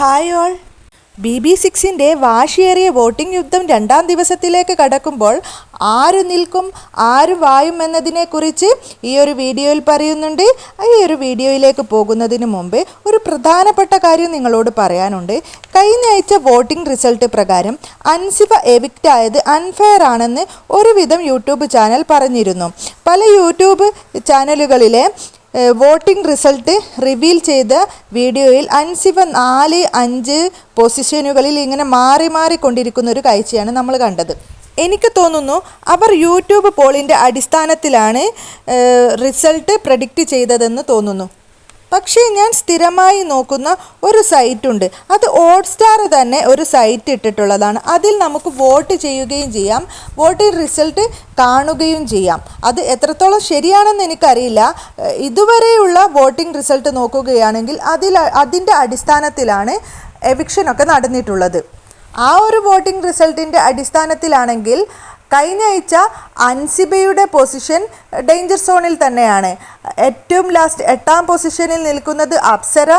Hi all B B സിക്സിന്റെ വാശിയേറിയ voting യുദ്ധം രണ്ടാം ദിവസത്തിലേക്ക് കടക്കുമ്പോൾ ആര് നിൽക്കും ആര് വായും എന്നതിനെക്കുറിച്ച് ഈ ഒരു വീഡിയോയിൽ പറയുന്നുണ്ട്. ഈ ഒരു വീഡിയോയിലേക്ക് പോകുന്നതിന് മുമ്പ് ഒരു പ്രധാനപ്പെട്ട കാര്യം നിങ്ങളോട് പറയാനുണ്ട്. കഴിഞ്ഞ ആഴ്ച വോട്ടിംഗ് റിസൾട്ട് പ്രകാരം അൻസിഫ എവിക്റ്റ് ആയത് അൺഫെയർ ആണെന്ന് ഒരുവിധം യൂട്യൂബ് ചാനൽ പറഞ്ഞിരുന്നു. പല യൂട്യൂബ് ചാനലുകളിലെ വോട്ടിംഗ് റിസൾട്ട് റിവീൽ ചെയ്ത വീഡിയോയിൽ അൻസിബ നാല് അഞ്ച് പൊസിഷനുകളിൽ ഇങ്ങനെ മാറി മാറിക്കൊണ്ടിരിക്കുന്ന ഒരു കാഴ്ചയാണ് നമ്മൾ കണ്ടത്. എനിക്ക് തോന്നുന്നു അവർ യൂട്യൂബ് പോളിന്റെ അടിസ്ഥാനത്തിലാണ് റിസൾട്ട് പ്രഡിക്റ്റ് ചെയ്തതെന്ന് തോന്നുന്നു. പക്ഷേ ഞാൻ സ്ഥിരമായി നോക്കുന്ന ഒരു സൈറ്റുണ്ട് അത് ഹോട്ട്സ്റ്റാർ തന്നെ ഒരു സൈറ്റ് ഇട്ടിട്ടുള്ളതാണ്. അതിൽ നമുക്ക് വോട്ട് ചെയ്യുകയും ചെയ്യാം. വോട്ടിംഗ് റിസൾട്ട് കാണുകയും ചെയ്യാം. അത് എത്രത്തോളം ശരിയാണെന്ന് എനിക്കറിയില്ല. ഇതുവരെയുള്ള വോട്ടിംഗ് റിസൾട്ട് നോക്കുകയാണെങ്കിൽ അതിൽ അതിന്റെ അടിസ്ഥാനത്തിലാണ് എവിക്ഷനൊക്കെ നടന്നിട്ടുള്ളത്. ആ ഒരു വോട്ടിംഗ് റിസൾട്ടിന്റെ അടിസ്ഥാനത്തിലാണെങ്കിൽ കഴിഞ്ഞ ആഴ്ച അൻസിബയുടെ പൊസിഷൻ ഡേഞ്ചർ സോണിൽ തന്നെയാണ്. ഏറ്റവും ലാസ്റ്റ് എട്ടാം പൊസിഷനിൽ നിൽക്കുന്നത് അപ്സര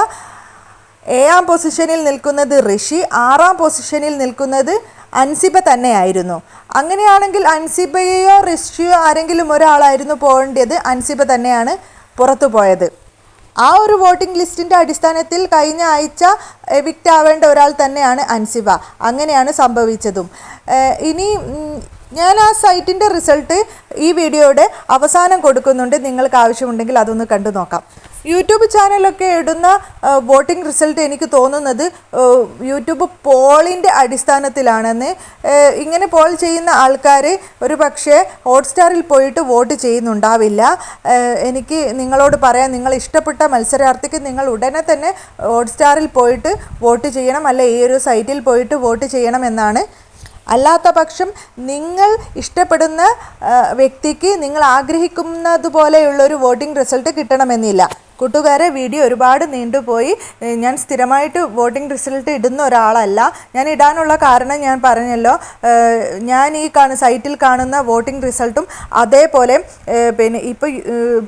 ഏഴാം പൊസിഷനിൽ നിൽക്കുന്നത് ഋഷി ആറാം പൊസിഷനിൽ നിൽക്കുന്നത് അൻസിബ തന്നെയായിരുന്നു. അങ്ങനെയാണെങ്കിൽ അൻസിബയോ ഋഷിയോ ആരെങ്കിലും ഒരാളായിരുന്നു പോകേണ്ടത് അൻസിബ തന്നെയാണ് പുറത്തു പോയത്. ആ ഒരു വോട്ടിംഗ് ലിസ്റ്റിന്റെ അടിസ്ഥാനത്തിൽ കഴിഞ്ഞ ആഴ്ച എവിക്റ്റ് ആവേണ്ട ഒരാൾ തന്നെയാണ് അൻസിബ. അങ്ങനെയാണ് സംഭവിച്ചതും. ഇനി ഞാൻ ആ സൈറ്റിന്റെ റിസൾട്ട് ഈ വീഡിയോയുടെ അവസാനം കൊടുക്കുന്നുണ്ട്. നിങ്ങൾക്ക് ആവശ്യമുണ്ടെങ്കിൽ അതൊന്ന് കണ്ടു നോക്കാം. യൂട്യൂബ് ചാനലൊക്കെ ഇടുന്ന വോട്ടിംഗ് റിസൾട്ട് എനിക്ക് തോന്നുന്നത് യൂട്യൂബ് പോളിന്റെ അടിസ്ഥാനത്തിലാണെന്ന്. ഇങ്ങനെ പോൾ ചെയ്യുന്ന ആൾക്കാർ ഒരു പക്ഷേ ഹോട്ട്സ്റ്റാറിൽ പോയിട്ട് വോട്ട് ചെയ്യുന്നുണ്ടാവില്ല. എനിക്ക് നിങ്ങളോട് പറയാം നിങ്ങൾ ഇഷ്ടപ്പെട്ട മത്സരാർത്ഥിക്ക് നിങ്ങൾ ഉടനെ തന്നെ ഹോട്ട്സ്റ്റാറിൽ പോയിട്ട് വോട്ട് ചെയ്യണം. അല്ലെ ഈ ഒരു സൈറ്റിൽ പോയിട്ട് വോട്ട് ചെയ്യണം എന്നാണ് അല്ലാത്ത പക്ഷം നിങ്ങൾ ഇഷ്ടപ്പെടുന്ന വ്യക്തിക്ക് നിങ്ങൾ ആഗ്രഹിക്കുന്നത് പോലെയുള്ളൊരു വോട്ടിംഗ് റിസൾട്ട് കിട്ടണമെന്നില്ല. കൂട്ടുകാരെ വീഡിയോ ഒരുപാട് നീണ്ടുപോയി. ഞാൻ സ്ഥിരമായിട്ട് വോട്ടിംഗ് റിസൾട്ട് ഇടുന്ന ഒരാളല്ല. ഞാൻ ഇടാനുള്ള കാരണം ഞാൻ പറഞ്ഞല്ലോ. ഞാൻ ഈ കാണുന്ന സൈറ്റിൽ കാണുന്ന വോട്ടിംഗ് റിസൾട്ടും അതേപോലെ പിന്നെ ഇപ്പോൾ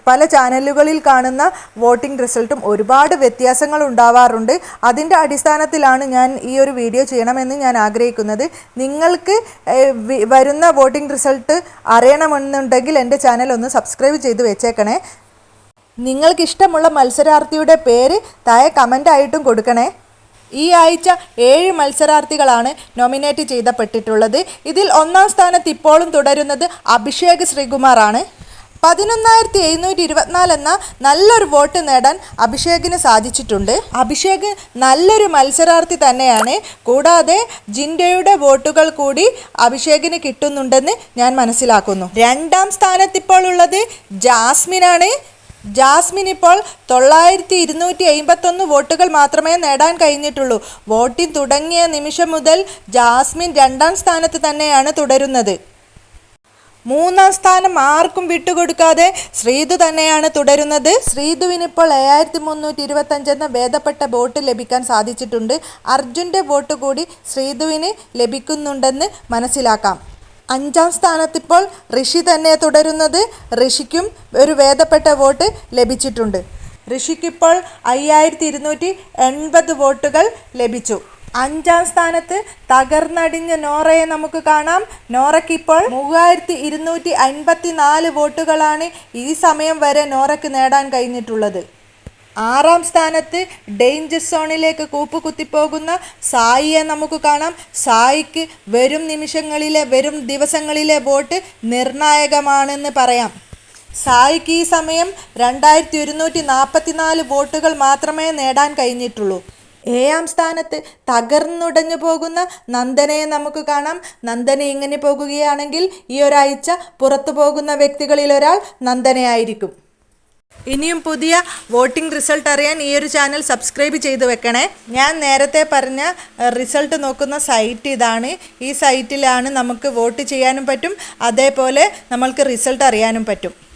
പല ചാനലുകളിൽ കാണുന്ന വോട്ടിംഗ് റിസൾട്ടും ഒരുപാട് വ്യത്യാസങ്ങൾ ഉണ്ടാവാറുണ്ട്. അതിന്റെ അടിസ്ഥാനത്തിലാണ് ഞാൻ ഈ ഒരു വീഡിയോ ചെയ്യണമെന്ന് ഞാൻ ആഗ്രഹിക്കുന്നത്. നിങ്ങൾക്ക് വരുന്ന വോട്ടിംഗ് റിസൾട്ട് അറിയണമെന്നുണ്ടെങ്കിൽ എന്റെ ചാനൽ ഒന്ന് സബ്സ്ക്രൈബ് ചെയ്ത് വെച്ചേക്കണേ. നിങ്ങൾക്ക് ഇഷ്ടമുള്ള മത്സരാർത്ഥിയുടെ പേര് താഴെ കമന്റായിട്ടും കൊടുക്കണേ. ഈ ആഴ്ച ഏഴ് മത്സരാർത്ഥികളാണ് നോമിനേറ്റ് ചെയ്തപ്പെട്ടിട്ടുള്ളത്. ഇതിൽ ഒന്നാം സ്ഥാനത്ത് ഇപ്പോഴും തുടരുന്നത് അഭിഷേക് ശ്രീകുമാറാണ്. പതിനൊന്നായിരത്തി എഴുന്നൂറ്റി ഇരുപത്തിനാല് എന്ന നല്ലൊരു വോട്ട് നേടാൻ അഭിഷേകിന് സാധിച്ചിട്ടുണ്ട്. അഭിഷേക് നല്ലൊരു മത്സരാർത്ഥി തന്നെയാണ്. കൂടാതെ ജിൻഡയുടെ വോട്ടുകൾ കൂടി അഭിഷേകിന് കിട്ടുന്നുണ്ടെന്ന് ഞാൻ മനസ്സിലാക്കുന്നു. രണ്ടാം സ്ഥാനത്ത് ഇപ്പോൾ ഉള്ളത് ജാസ്മിനാണ്. ജാസ്മിൻ ഇപ്പോൾ തൊള്ളായിരത്തി ഇരുന്നൂറ്റി എൺപത്തൊന്ന് വോട്ടുകൾ മാത്രമേ നേടാൻ കഴിഞ്ഞിട്ടുള്ളൂ. വോട്ടിംഗ് തുടങ്ങിയ നിമിഷം മുതൽ ജാസ്മിൻ രണ്ടാം സ്ഥാനത്ത് തന്നെയാണ് തുടരുന്നത്. മൂന്നാം സ്ഥാനം ആർക്കും വിട്ടുകൊടുക്കാതെ ശ്രീതു തന്നെയാണ് തുടരുന്നത്. ശ്രീതുവിന് ഇപ്പോൾ ഏഴായിരത്തി മുന്നൂറ്റി ഇരുപത്തഞ്ച് എന്ന ഭേദപ്പെട്ട വോട്ട് ലഭിക്കാൻ സാധിച്ചിട്ടുണ്ട്. അർജുന്റെ വോട്ട് കൂടി ശ്രീതുവിന് ലഭിക്കുന്നുണ്ടെന്ന് മനസ്സിലാക്കാം. അഞ്ചാം സ്ഥാനത്തിപ്പോൾ ഋഷി തന്നെ തുടരുന്നത്. ഋഷിക്കും ഒരു വേദപ്പെട്ട വോട്ട് ലഭിച്ചിട്ടുണ്ട്. ഋഷിക്കിപ്പോൾ അയ്യായിരത്തി ഇരുന്നൂറ്റി എൺപത് വോട്ടുകൾ ലഭിച്ചു. അഞ്ചാം സ്ഥാനത്ത് തകർന്നടിഞ്ഞ നോറയെ നമുക്ക് കാണാം. നോറയ്ക്ക് ഇപ്പോൾ മൂവായിരത്തി ഇരുന്നൂറ്റി അൻപത്തി നാല് വോട്ടുകളാണ് ഈ സമയം വരെ നോറയ്ക്ക് നേടാൻ കഴിഞ്ഞിട്ടുള്ളത്. ആറാം സ്ഥാനത്ത് ഡേഞ്ചർ സോണിലേക്ക് കൂപ്പുകുത്തിപ്പോകുന്ന സായിയെ നമുക്ക് കാണാം. സായിക്ക് വരും നിമിഷങ്ങളിലെ വരും ദിവസങ്ങളിലെ വോട്ട് നിർണായകമാണെന്ന് പറയാം. സായിക്ക് ഈ സമയം രണ്ടായിരത്തി ഒരുന്നൂറ്റി നാൽപ്പത്തിനാല് വോട്ടുകൾ മാത്രമേ നേടാൻ കഴിഞ്ഞിട്ടുള്ളൂ. ഏഴാം സ്ഥാനത്ത് തകർന്നുടഞ്ഞു പോകുന്ന നന്ദനയെ നമുക്ക് കാണാം. നന്ദന ഇങ്ങനെ പോകുകയാണെങ്കിൽ ഈ ഒരാഴ്ച പുറത്തു പോകുന്ന വ്യക്തികളിൽ ഒരാൾ നന്ദനയായിരിക്കും. ഇനിയും പുതിയ വോട്ടിംഗ് റിസൾട്ട് അറിയാൻ ഈ ഒരു ചാനൽ സബ്സ്ക്രൈബ് ചെയ്ത് വെക്കണേ. ഞാൻ നേരത്തെ പറഞ്ഞ റിസൾട്ട് നോക്കുന്ന സൈറ്റ് ഇതാണ്. ഈ സൈറ്റിലാണ് നമുക്ക് വോട്ട് ചെയ്യാനും പറ്റും. അതേപോലെ നമ്മൾക്ക് റിസൾട്ട് അറിയാനും പറ്റും.